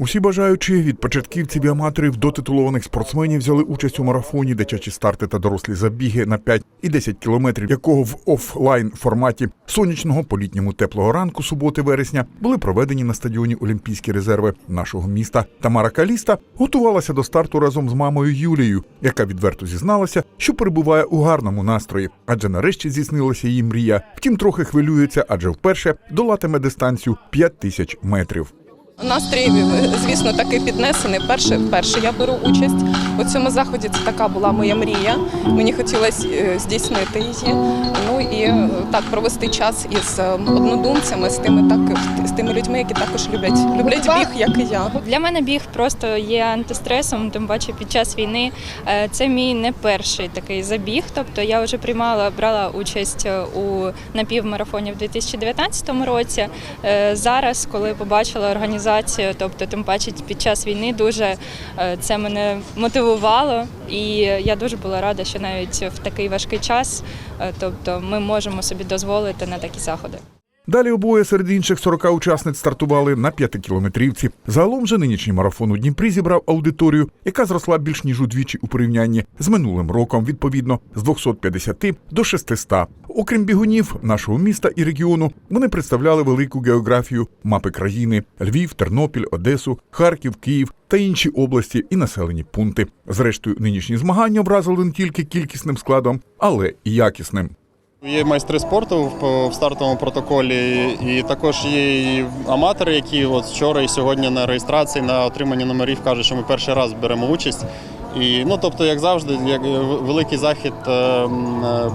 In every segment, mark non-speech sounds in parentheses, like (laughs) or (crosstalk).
Усі бажаючі від початківців і аматорів до титулованих спортсменів взяли участь у марафоні дитячі старти та дорослі забіги на 5 і 10 кілометрів, якого в офлайн форматі сонячного по літньому теплого ранку суботи вересня були проведені на стадіоні Олімпійські резерви нашого міста. Тамара Каліста готувалася до старту разом з мамою Юлією, яка відверто зізналася, що перебуває у гарному настрої, адже нарешті здійснилася її мрія. Втім, трохи хвилюється, адже вперше долатиме дистанцію 5 тисяч метрів. Настрій, звісно, такий піднесений. Перше, вперше я беру участь у цьому заході. Це така була моя мрія. Мені хотілося е, здійснити її. Ну і е, так провести час із е, однодумцями, з тими так з тими людьми, які також люблять люблять біг, як і я. Для мене біг просто є антистресом, тим паче під час війни. Це мій не перший такий забіг. Тобто я вже приймала, брала участь у напівмарафоні в 2019 році. Зараз, коли побачила організацію, тобто тим паче під час війни, дуже е, це мене мотивувало, і я дуже була рада, що навіть в такий важкий час, е, тобто ми можемо собі дозволити на такі заходи. Далі обоє серед інших 40 учасниць стартували на п'ятикілометрівці. Загалом же нинішній марафон у Дніпрі зібрав аудиторію, яка зросла більш ніж удвічі у порівнянні з минулим роком, відповідно з 250 до 600. Окрім бігунів нашого міста і регіону, вони представляли велику географію мапи країни: Львів, Тернопіль, Одесу, Харків, Київ та інші області і населені пункти. Зрештою, нинішні змагання вразили не тільки кількісним складом, але і якісним. Є майстри спорту в- стартовому протоколі, і також є аматори, які от вчора і сьогодні на реєстрації на отримання номерів кажуть, що ми перший раз беремо участь. І ну, тобто, як завжди, як великий захід е, м, е,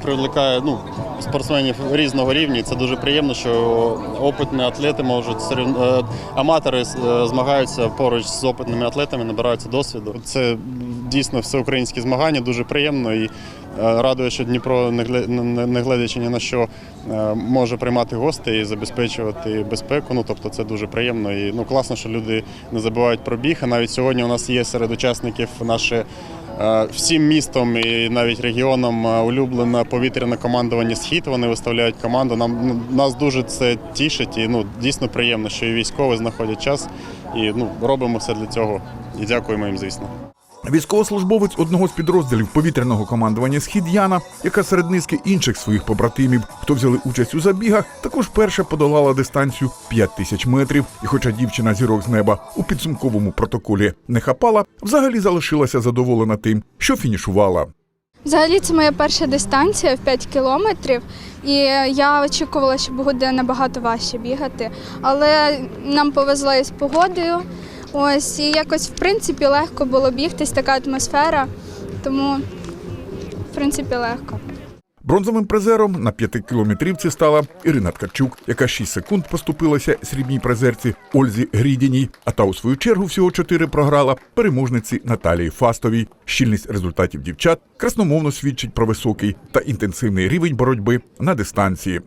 привлекає ну, спортсменів різного рівня. Це дуже приємно, що опитні атлети можуть е, аматори е, змагаються поруч з опитними атлетами, набираються досвіду. Це дійсно всеукраїнські змагання, дуже приємно і е, радує, що Дніпро, не глядячи ні на що, може приймати гостей і забезпечувати безпеку. Ну тобто це дуже приємно. І ну класно, що люди не забувають про біг. А навіть сьогодні у нас є серед учасників наше. Е, Всім містом і навіть регіоном е, улюблене повітряне командування Схід. Вони виставляють команду. Нам ну, нас дуже це тішить. І ну дійсно приємно, що і військові знаходять час. І ну робимо все для цього. І дякуємо їм, звісно. Військовослужбовець одного з підрозділів повітряного командування Схід Яна, яка серед низки інших своїх побратимів, хто взяли участь у забігах, також перша подолала дистанцію 5 тисяч метрів. І, хоча дівчина зірок з неба у підсумковому протоколі не хапала, взагалі залишилася задоволена тим, що фінішувала. Взагалі це моя перша дистанція в 5 кілометрів, і я очікувала, що буде набагато важче бігати. Але нам повезло із погодою. Ось і якось в принципі легко було бігтись, така атмосфера, тому в принципі легко. Бронзовим призером на п'ятикілометрівці стала Ірина Ткачук, яка 6 секунд поступилася срібній призерці Ользі Грідіній, а та у свою чергу всього 4 програла переможниці Наталії Фастовій. Щільність результатів дівчат красномовно свідчить про високий та інтенсивний рівень боротьби на дистанції.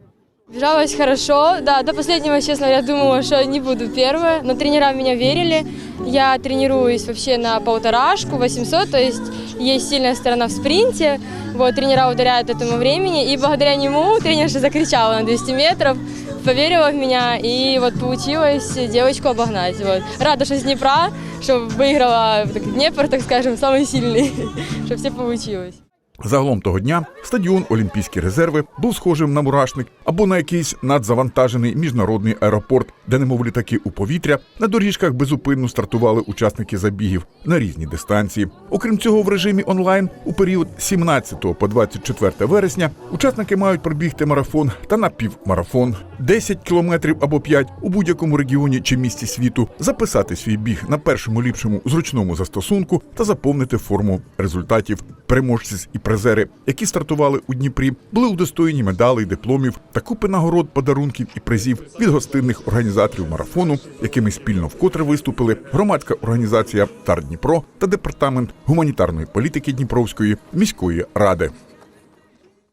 Бежалось хорошо, да, до последнего, честно говоря, думала, что не буду первая, но тренера в меня верили. Я тренируюсь вообще на полторашку, 800, то есть есть сильная сторона в спринте, вот, тренера ударяют этому времени, и благодаря нему тренерша закричала на 200 метров, поверила в меня, и вот получилось девочку обогнать, вот. Рада, что с Днепра, что выиграла так, Днепр, так скажем, самый сильный, (laughs) что все получилось. Загалом того дня стадіон Олімпійські резерви був схожим на мурашник або на якийсь надзавантажений міжнародний аеропорт, де, немов літаки у повітря, на доріжках безупинно стартували учасники забігів на різні дистанції. Окрім цього, в режимі онлайн у період з 17 по 24 вересня учасники мають пробігти марафон та напівмарафон, 10 кілометрів або 5 у будь-якому регіоні чи місті світу, записати свій біг на першому ліпшому зручному застосунку та заповнити форму результатів. Переможці і призери, які стартували у Дніпрі, були удостоєні медалей, дипломів та купи нагород, подарунків і призів від гостинних організаторів марафону, якими спільно вкотре виступили громадська організація Тар Дніпро та департамент гуманітарної політики Дніпровської міської ради.